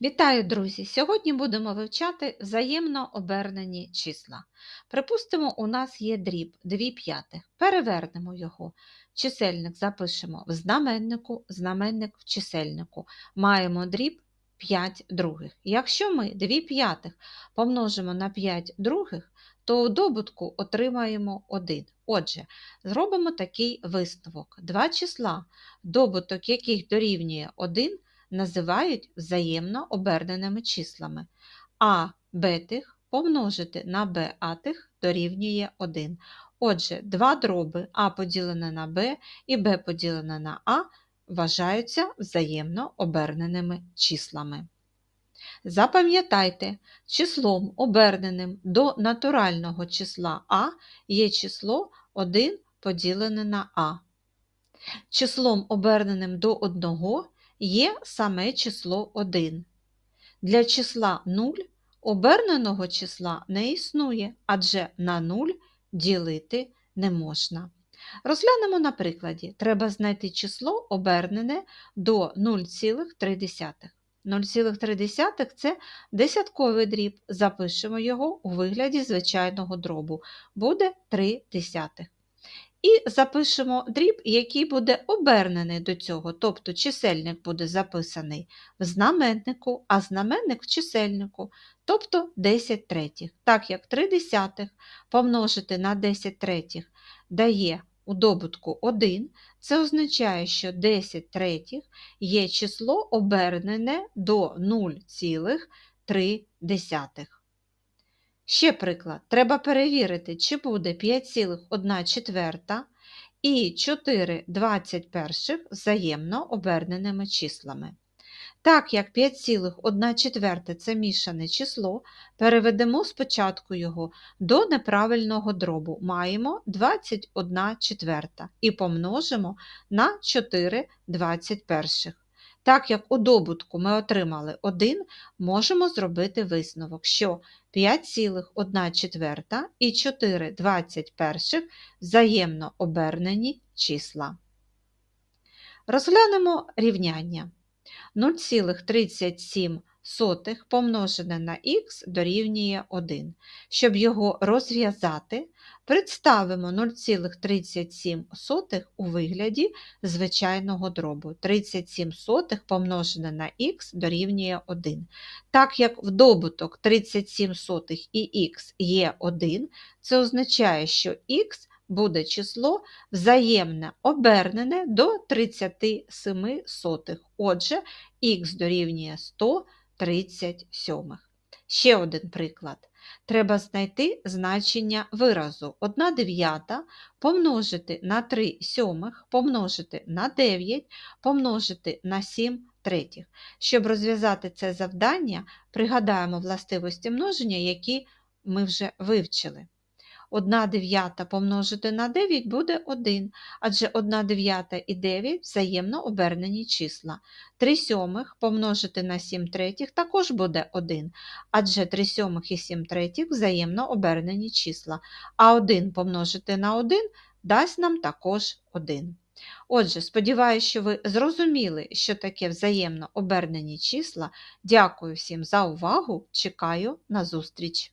Вітаю, друзі! Сьогодні будемо вивчати взаємно обернені числа. Припустимо, у нас є дріб 2 п'ятих. Перевернемо його. Чисельник запишемо в знаменнику, знаменник в чисельнику. Маємо дріб 5 других. Якщо ми 2 п'ятих помножимо на 5 других, то у добутку отримаємо 1. Отже, зробимо такий висновок. Два числа, добуток яких дорівнює 1, називають взаємно оберненими числами. А бетих помножити на Б атих дорівнює 1. Отже, два дроби А поділене на Б і Б поділене на А вважаються взаємно оберненими числами. Запам'ятайте, числом оберненим до натурального числа А є число 1 поділене на А. Числом оберненим до 1 є саме число 1. Для числа 0 оберненого числа не існує, адже на 0 ділити не можна. Розглянемо на прикладі. Треба знайти число обернене до 0,3. 0,3 це десятковий дріб. Запишемо його у вигляді звичайного дробу. Буде 3 десятих. І запишемо дріб, який буде обернений до цього, тобто чисельник буде записаний в знаменнику, а знаменник в чисельнику, тобто 10 третіх. Так як 3 десятих помножити на 10 третіх дає у добутку 1, це означає, що 10 третіх є число обернене до 0,3. Ще приклад. Треба перевірити, чи буде 5,1 четверта і 4 21 взаємно оберненими числами. Так як 5,1 четверта – це мішане число, переведемо спочатку його до неправильного дробу. Маємо 21 четверта і помножимо на 4 21. Так як у добутку ми отримали 1, можемо зробити висновок, що 5,1 четверта і 4 21 взаємно обернені числа. Розглянемо рівняння. 0,37 помножене на х дорівнює 1. Щоб його розв'язати, представимо 0,37 у вигляді звичайного дробу. 37 помножене на х дорівнює 1. Так як в добуток 37 і х є 1, це означає, що х буде число взаємне обернене до 37 сотих. Отже, х дорівнює 137. Ще один приклад. Треба знайти значення виразу 1 дев'ята помножити на 3 сьомих, помножити на 9, помножити на 7 третіх. Щоб розв'язати це завдання, пригадаємо властивості множення, які ми вже вивчили. 1 дев'ята помножити на 9 буде 1, адже 1 дев'ята і 9 взаємно обернені числа. 3 сьомих помножити на 7 третіх також буде 1, адже 3 сьомих і 7 третіх взаємно обернені числа. А 1 помножити на 1 дасть нам також 1. Отже, сподіваюся, що ви зрозуміли, що таке взаємно обернені числа. Дякую всім за увагу! Чекаю на зустріч!